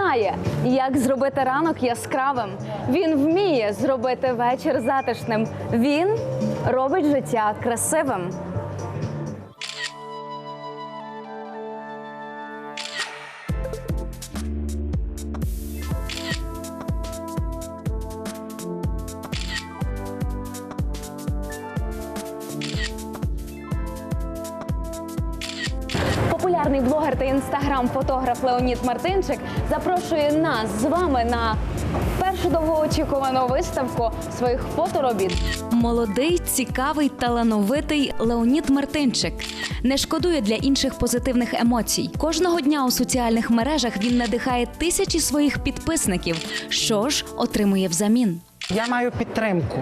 знає, як зробити ранок яскравим. Він вміє зробити вечір затишним. Він робить життя красивим. Популярний блогер та інстаграм-фотограф Леонід Мартинчик запрошує нас з вами на першу довгоочікувану виставку своїх фоторобіт. Молодий, цікавий, талановитий Леонід Мартинчик не шкодує для інших позитивних емоцій. Кожного дня у соціальних мережах він надихає тисячі своїх підписників. Що ж отримує взамін? Я маю підтримку.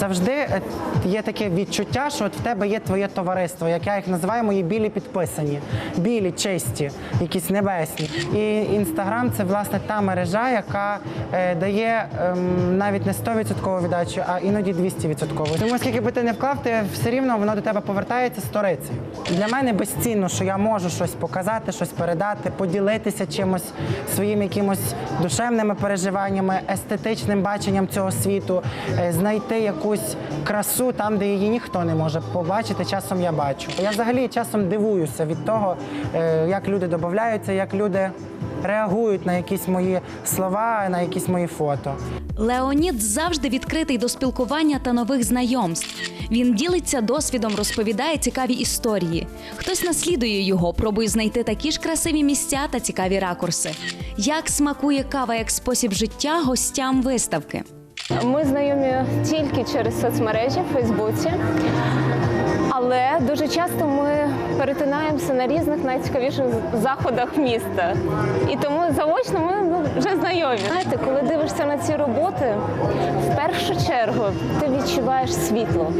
Завжди е, є таке відчуття, що от в тебе є твоє товариство, як я їх називаю, мої білі підписані, білі, чисті, якісь небесні. І інстаграм це власне та мережа, яка е, дає ем, навіть не 100% віддачу, а іноді 200%. Тому скільки би ти не вклав, ти все рівно воно до тебе повертається сторицею. Для мене безцінно, що я можу щось показати, щось передати, поділитися чимось своїм якимось душевними переживаннями, естетичним баченням цього світу, е, знайти якусь красу там, де її ніхто не може побачити. Часом я бачу. Я взагалі часом дивуюся від того, е, як люди додаються, як люди реагують на якісь мої слова, на якісь мої фото. Леонід завжди відкритий до спілкування та нових знайомств. Він ділиться досвідом, розповідає цікаві історії. Хтось наслідує його, пробує знайти такі ж красиві місця та цікаві ракурси. Як смакує кава як спосіб життя гостям виставки? Ми знайомі тільки через соцмережі в Фейсбуці, але дуже часто ми перетинаємося на різних найцікавіших заходах міста. І тому заочно ми вже знайомі. Знаєте, коли дивишся на ці роботи, в першу чергу ти відчуваєш світло.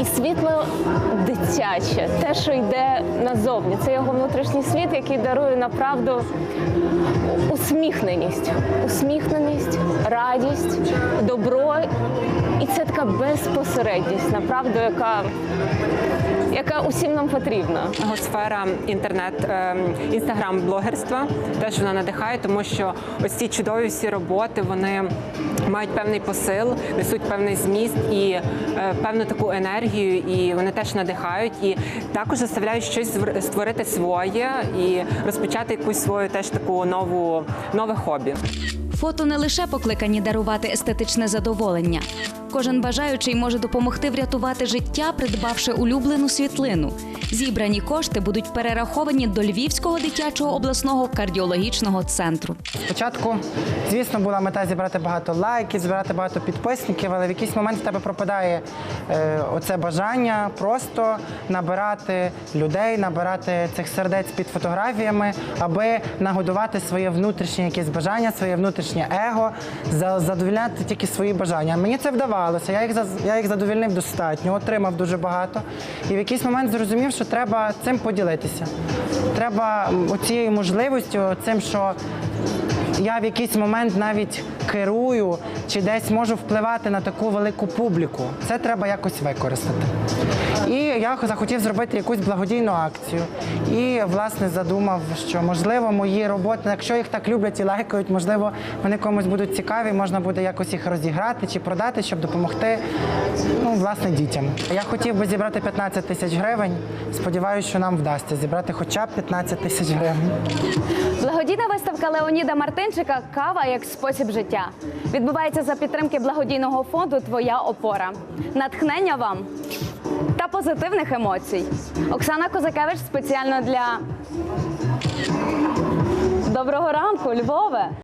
І світло дитяче, те, що йде назовні. Це його внутрішній світ, який дарує направду усміхненість, усміхненість, радість, добро. І це така безпосередність, направду, яка, усім нам потрібна. Його сфера інтернет, ем, інстаграм-блогерства теж вона надихає, тому що ось ці чудові всі роботи вони мають певний посил, несуть певний зміст і е, певну таку енергію, і вони теж надихають. І також заставляють щось створити своє і розпочати якусь свою теж таку нову нове хобі. Фото не лише покликані дарувати естетичне задоволення. Кожен бажаючий може допомогти врятувати життя, придбавши улюблену світлину. Зібрані кошти будуть перераховані до Львівського дитячого обласного кардіологічного центру. Спочатку, звісно, була мета зібрати багато лайків, збирати багато підписників, але в якийсь момент в тебе пропадає е, оце бажання просто набирати людей, набирати цих сердець під фотографіями, аби нагодувати своє внутрішнє якесь бажання, своє внутрішнє его, за- задовольняти тільки свої бажання. Мені це вдавалося. Я їх я їх задовільнив достатньо, отримав дуже багато. І в якийсь момент зрозумів, що треба цим поділитися. Треба цією можливістю, цим, що я в якийсь момент навіть керую чи десь можу впливати на таку велику публіку. Це треба якось використати. І я захотів зробити якусь благодійну акцію. І власне задумав, що можливо мої роботи, якщо їх так люблять і лайкають, можливо, вони комусь будуть цікаві, можна буде якось їх розіграти чи продати, щоб допомогти ну, власне дітям. Я хотів би зібрати 15 тисяч гривень. Сподіваюся, що нам вдасться зібрати хоча б 15 тисяч гривень. Благодійна виставка Леоніда Мартинчика Кава як спосіб життя відбувається за підтримки благодійного фонду Твоя опора. Натхнення вам та позитивних емоцій. Оксана Козакевич спеціально для доброго ранку, Львове.